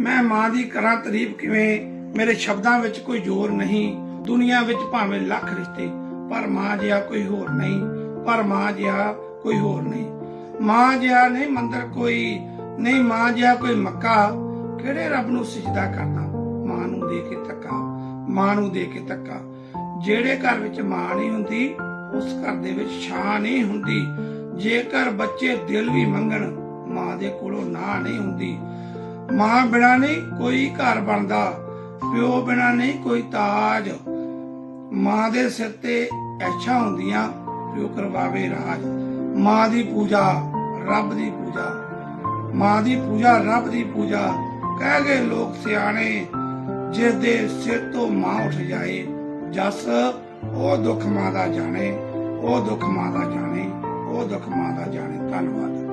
ਮੈਂ ਮਾਂ ਦੀ ਕਰਾਂ ਤਾਰੀਫ ਕਿਵੇਂ? ਮੇਰੇ ਸ਼ਬਦਾਂ ਵਿੱਚ ਕੋਈ ਜ਼ੋਰ ਨਹੀਂ। ਦੁਨੀਆ ਵਿੱਚ ਭਾਵੇਂ ਲੱਖ ਰਿਸ਼ਤੇ, ਪਰ ਮਾਂ ਜਿਹਾ ਕੋਈ ਹੋਰ ਨਹੀਂ। ਪਰ ਮਾਂ ਜਿਹਾ ਕੋਈ ਹੋਰ ਨਹੀਂ। ਮਾਂ ਜਿਹਾ ਨਹੀਂ ਮੰਦਰ ਕੋਈ, ਨਹੀਂ ਮਾਂ ਜਿਹਾ ਕੋਈ ਮੱਕਾ। ਕਿਹੜੇ ਰੱਬ ਨੂੰ ਸਜਦਾ ਕਰਦਾ ਮਾਂ ਨੂੰ ਦੇ ਕੇ ਧੱਕਾ, ਮਾਂ ਨੂੰ ਦੇ ਕੇ ਧੱਕਾ। ਜਿਹੜੇ ਘਰ ਵਿੱਚ ਮਾਂ ਨਹੀਂ ਹੁੰਦੀ, ਉਸ ਘਰ ਦੇ ਵਿੱਚ ਛਾਂ ਨਹੀਂ ਹੁੰਦੀ। ਜੇਕਰ ਬੱਚੇ ਦਿਲ ਵੀ ਮੰਗਣ, ਮਾਂ ਦੇ ਕੋਲੋਂ ਨਾ ਨਹੀਂ ਹੁੰਦੀ। ਮਾਂ ਬਿਨਾ ਨਹੀਂ ਕੋਈ ਘਰ ਬਣਦਾ, ਪਿਓ ਬਿਨਾ ਨਹੀਂ ਕੋਈ ਤਾਜ। ਮਾਂ ਦੇ ਸਿਰ ਤੇ ਐਛਾ ਹੁੰਦੀਆਂ, ਪਿਓ ਕਰਵਾਵੇ ਰਾਜ। ਮਾਂ ਦੀ ਪੂਜਾ, ਰੱਬ ਦੀ ਪੂਜਾ। ਮਾਂ ਦੀ ਪੂਜਾ, ਰੱਬ ਦੀ ਪੂਜਾ। ਕਹਿ ਗਏ ਲੋਕ ਸਿਆਣੇ, ਜਿਸ ਦੇ ਸਿਰ ਤੋਂ ਮਾਂ ਉੱਠ ਜਾਏ, ਜਸ ਉਹ ਦੁੱਖ ਮਾਂ ਦਾ ਜਾਣੇ, ਉਹ ਦੁੱਖ ਮਾਂ ਦਾ ਜਾਣੇ, ਉਹ ਦੁੱਖ ਮਾਂ ਦਾ ਜਾਣੇ। ਧੰਨਵਾਦ।